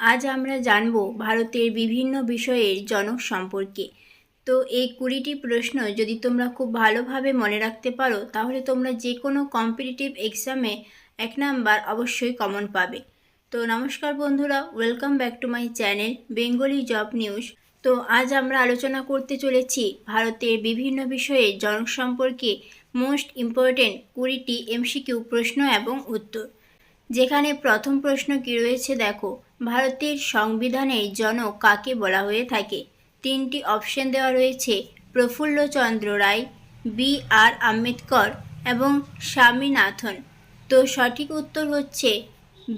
আজ আমরা জানব ভারতের বিভিন্ন বিষয়ের জনক সম্পর্কে। তো এই কুড়িটি প্রশ্ন যদি তোমরা খুব ভালোভাবে মনে রাখতে পারো, তাহলে তোমরা যে কোনো কম্পিটিটিভ এক্সামে এক নাম্বার অবশ্যই কমন পাবে। তো নমস্কার বন্ধুরা welcome back to my channel Bengali job news তো আজ আমরা আলোচনা করতে চলেছি ভারতের বিভিন্ন বিষয়ে জনক সম্পর্কে মোস্ট ইম্পর্টেন্ট কুড়িটি এমসিকিউ প্রশ্ন এবং উত্তর। যেখানে প্রথম প্রশ্ন কি রয়েছে দেখো। ভারতের সংবিধানের জনক কাকে বলা হয়ে থাকে? তিনটি অপশন দেওয়া রয়েছে। প্রফুল্লচন্দ্র রায়, বি আর আম্বেদকর এবং স্বামীনাথন। তো সঠিক উত্তর হচ্ছে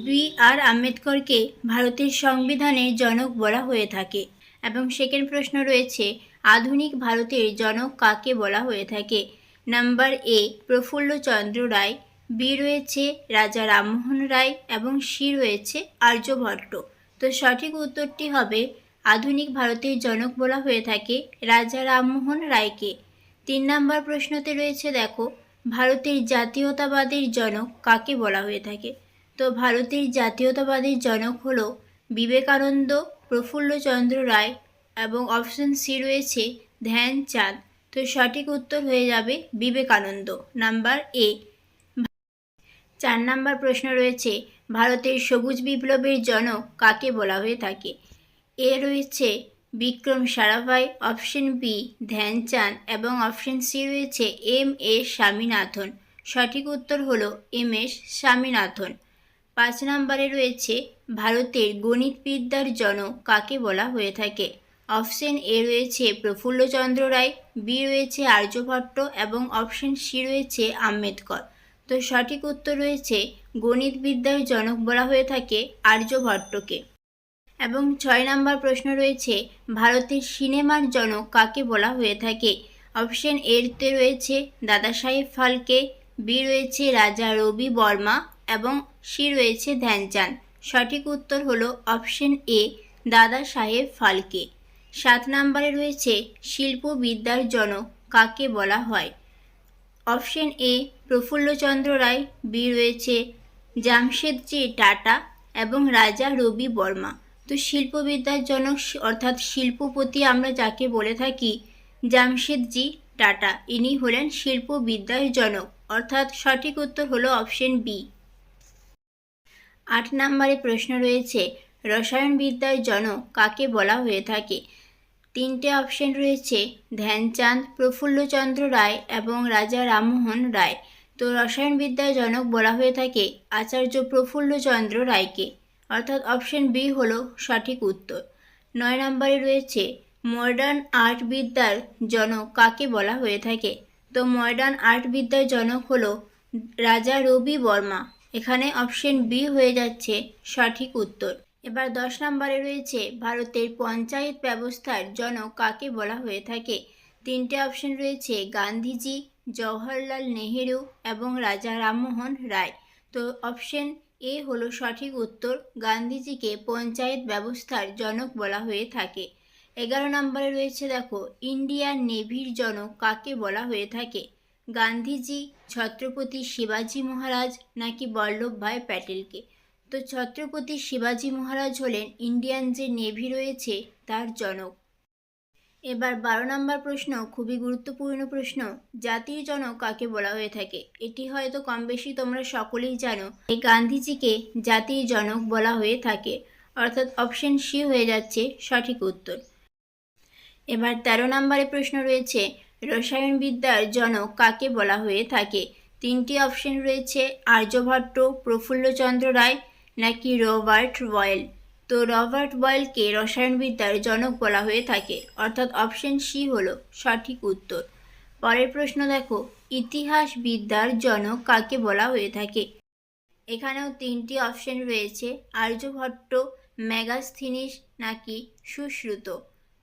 বি আর আম্বেদকরকে ভারতের সংবিধানের জনক বলা হয়ে থাকে। এবং সেকেন্ড প্রশ্ন রয়েছে, আধুনিক ভারতের জনক কাকে বলা হয়ে থাকে? Number A Prafulla Chandra Ray B রয়েছে রাজা রামমোহন রায় এবং সি রয়েছে আর্যভট্ট তো সঠিক উত্তরটি হবে, আধুনিক ভারতের জনক বলা হয়ে থাকে রাজা রামমোহন রায়কে। তিন নম্বর প্রশ্নতে রয়েছে, দেখো, ভারতের জাতীয়তাবাদের জনক কাকে বলা হয়ে থাকে? তো ভারতের জাতীয়তাবাদের জনক হল বিবেকানন্দ, প্রফুল্লচন্দ্র রায় এবং অপশন সি রয়েছে ধ্যানচাঁদ। তো সঠিক উত্তর হয়ে যাবে বিবেকানন্দ। নাম্বার এ চার নাম্বার প্রশ্ন রয়েছে, ভারতের সবুজ বিপ্লবের জনক কাকে বলা হয়ে থাকে? এ রয়েছে বিক্রম সারাভাই, অপশন বি ধ্যানচাঁদ এবং অপশন সি রয়েছে এম এস স্বামীনাথন। সঠিক উত্তর হল এম এস স্বামীনাথন। পাঁচ নম্বরে রয়েছে, ভারতের গণিতবিদ্যার জনক কাকে বলা হয়ে থাকে? অপশন এ রয়েছে প্রফুল্লচন্দ্র রায়, বি রয়েছে আর্যভট্ট এবং অপশন সি রয়েছে আম্বেদকর। তো সঠিক উত্তর রয়েছে গণিতবিদ্যার জনক বলা হয়ে থাকে আর্যভট্টকে এবং ছয় নম্বর প্রশ্ন রয়েছে, ভারতের সিনেমার জনক কাকে বলা হয়ে থাকে? অপশন এরতে রয়েছে দাদা সাহেব ফালকে, বি রয়েছে রাজা রবি বর্মা এবং সি রয়েছে ধ্যানচাঁদ। সঠিক উত্তর হলো অপশন এ দাদা সাহেব ফালকে। সাত নম্বরে রয়েছে, শিল্পবিদ্যার জনক কাকে বলা হয়? Option A Prafulla Chandra Ray, B রয়েছে জামশেদজি টাটা এবং রাজা রবি বর্মা। তো শিল্পবিদ্যার জনক অর্থাৎ শিল্পপতি আমরা যাকে বলে থাকি, জামশেদজি টাটা। ইনি হলেন শিল্পবিদ্যার জনক। অর্থাৎ সঠিক উত্তর হলো অপশন বি। আট নম্বরে প্রশ্ন রয়েছে, রসায়নবিদ্যার জনক কাকে বলা হয়ে থাকে? তিনটে অপশন রয়েছে, ধ্যানচাঁদ, প্রফুল্লচন্দ্র রায় এবং রাজা রামমোহন রায়। তো রসায়নবিদ্যার জনক বলা হয়ে থাকে আচার্য প্রফুল্লচন্দ্র রায়কে। অর্থাৎ অপশন বি হল সঠিক উত্তর। নয় নম্বরে রয়েছে মডার্ন আর্ট বিদ্যার জনক কাকে বলা হয়ে থাকে? তো মডার্ন আর্ট বিদ্যার জনক হল রাজা রবি বর্মা। এখানে অপশন বি হয়ে যাচ্ছে সঠিক উত্তর। এবার দশ নম্বরে রয়েছে, ভারতের পঞ্চায়েত ব্যবস্থার জনক কাকে বলা হয়ে থাকে? তিনটে অপশন রয়েছে, গান্ধীজি, জওহরলাল নেহেরু এবং রাজা রামমোহন রায়। তো অপশন এ হলো সঠিক উত্তর, গান্ধীজিকে পঞ্চায়েত ব্যবস্থার জনক বলা হয়ে থাকে। এগারো নম্বরে রয়েছে দেখো, ইন্ডিয়ান নেভির জনক কাকে বলা হয়ে থাকে? গান্ধীজি, ছত্রপতি শিবাজি মহারাজ নাকি বল্লভভাই প্যাটেলকে? তো ছত্রপতি শিবাজি মহারাজ হলেন ইন্ডিয়ান যে নেভি রয়েছে তার জনক। এবার বারো নম্বর প্রশ্ন, খুবই গুরুত্বপূর্ণ প্রশ্ন, জাতির জনক কাকে বলা হয়ে থাকে? এটি হয়তো কম বেশি তোমরা সকলেই জানো, এই গান্ধীজিকে জাতির জনক বলা হয়ে থাকে। অর্থাৎ অপশন সি হয়ে যাচ্ছে সঠিক উত্তর। এবার তেরো নম্বরে প্রশ্ন রয়েছে, রসায়নবিদ্যার জনক কাকে বলা হয়ে থাকে? তিনটি অপশন রয়েছে, আর্যভট্ট, প্রফুল্লচন্দ্র রায় নাকি রবার্ট বয়েল? তো রবার্ট বয়েলকে রসায়নবিদ্যার জনক বলা হয়ে থাকে। অর্থাৎ অপশন সি হল সঠিক উত্তর। পরের প্রশ্ন দেখো ইতিহাস বিদ্যার জনক কাকে বলা হয়ে থাকে? এখানেও তিনটি অপশন রয়েছে। আর্যভট্ট ম্যাগাস্থিনিস নাকি সুশ্রুত?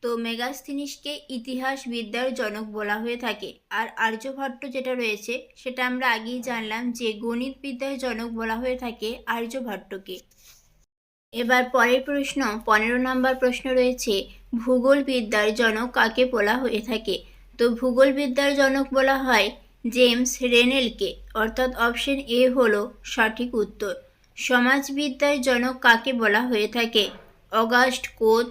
তো মেগাস্থিনিসকে ইতিহাস বিদ্যার জনক বলা হয়ে থাকে। আর আর্যভট্ট যেটা রয়েছে, সেটা আমরা আগেই জানলাম যে গণিত বিদ্যার জনক বলা হয়ে থাকে আর্যভট্টকে। এবার পরের প্রশ্ন, পনেরো নম্বর প্রশ্ন রয়েছে ভূগোল বিদ্যার জনক কাকে বলা হয়ে থাকে? তো ভূগোল বিদ্যার জনক বলা হয় জেমস রেনেলকে, অর্থাৎ অপশন এ হলো সঠিক উত্তর। সমাজবিদ্যার জনক কাকে বলা হয়ে থাকে? অগাস্ট কোত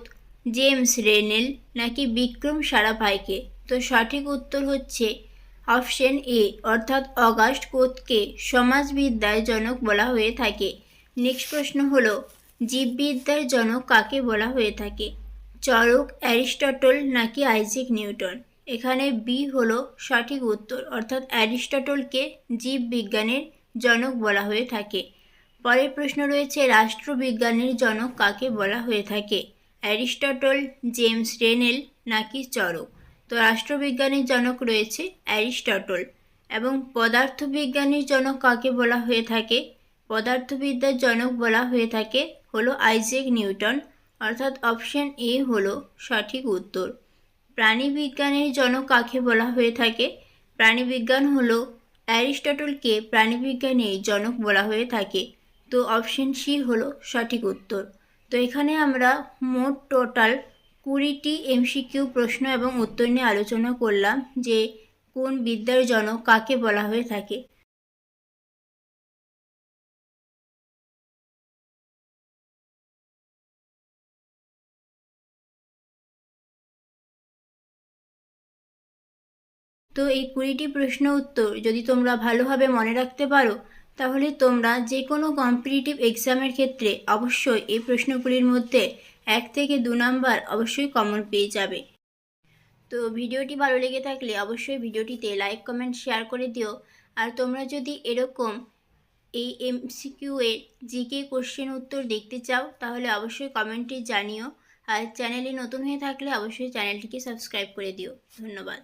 জেমস রেনেল নাকি বিক্রম সারাভাইকে? তো সঠিক উত্তর হচ্ছে অপশন এ, অর্থাৎ অগাস্ট কোথকে সমাজবিদ্যায় জনক বলা হয়ে থাকে। নেক্সট প্রশ্ন হল জীববিদ্যার জনক কাকে বলা হয়ে থাকে? চরক, অ্যারিস্টটল নাকি আইজিক নিউটন? এখানে বি হলো সঠিক উত্তর, অর্থাৎ অ্যারিস্টটলকে জীববিজ্ঞানের জনক বলা হয়ে থাকে। পরের প্রশ্ন রয়েছে, রাষ্ট্রবিজ্ঞানের জনক কাকে বলা হয়ে থাকে? অ্যারিস্টটল, জেমস রেনেল নাকি চরক? তো রাষ্ট্রবিজ্ঞানের জনক রয়েছে অ্যারিস্টটল। এবং পদার্থবিজ্ঞানের জনক কাকে বলা হয়ে থাকে? পদার্থবিদ্যার জনক বলা হয়ে থাকে হলো আইজেক নিউটন। অর্থাৎ অপশন এ হলো সঠিক উত্তর। প্রাণীবিজ্ঞানের জনক কাকে বলা হয়ে থাকে? প্রাণীবিজ্ঞান হলো অ্যারিস্টটলকে প্রাণীবিজ্ঞানের জনক বলা হয়ে থাকে। তো অপশন সি হলো সঠিক উত্তর। তো এখানে আমরা মোট টোটাল কুড়িটি এমসিকিউ প্রশ্ন এবং উত্তর নিয়ে আলোচনা করলাম যে কোন বিদ্যার জনক কাকে বলা হয়ে থাকে। তো এই কুড়িটি প্রশ্ন উত্তর যদি তোমরা ভালোভাবে মনে রাখতে পারো তাহলে তোমরা যে কোনো কম্পিটিটিভ এক্সামের ক্ষেত্রে অবশ্যই এই প্রশ্নগুলির মধ্যে এক থেকে দু নাম্বার অবশ্যই কমন পেয়ে যাবে। তো ভিডিওটি ভালো লেগে থাকলে অবশ্যই ভিডিওটিতে লাইক কমেন্ট শেয়ার করে দিও। আর তোমরা যদি এরকম এই এমসিকিউ এর জিকে কোশ্চেন উত্তর দেখতে চাও, তাহলে অবশ্যই কমেন্টে জানিও। আর চ্যানেলে নতুন হয়ে থাকলে অবশ্যই চ্যানেলটিকে সাবস্ক্রাইব করে দিও। ধন্যবাদ।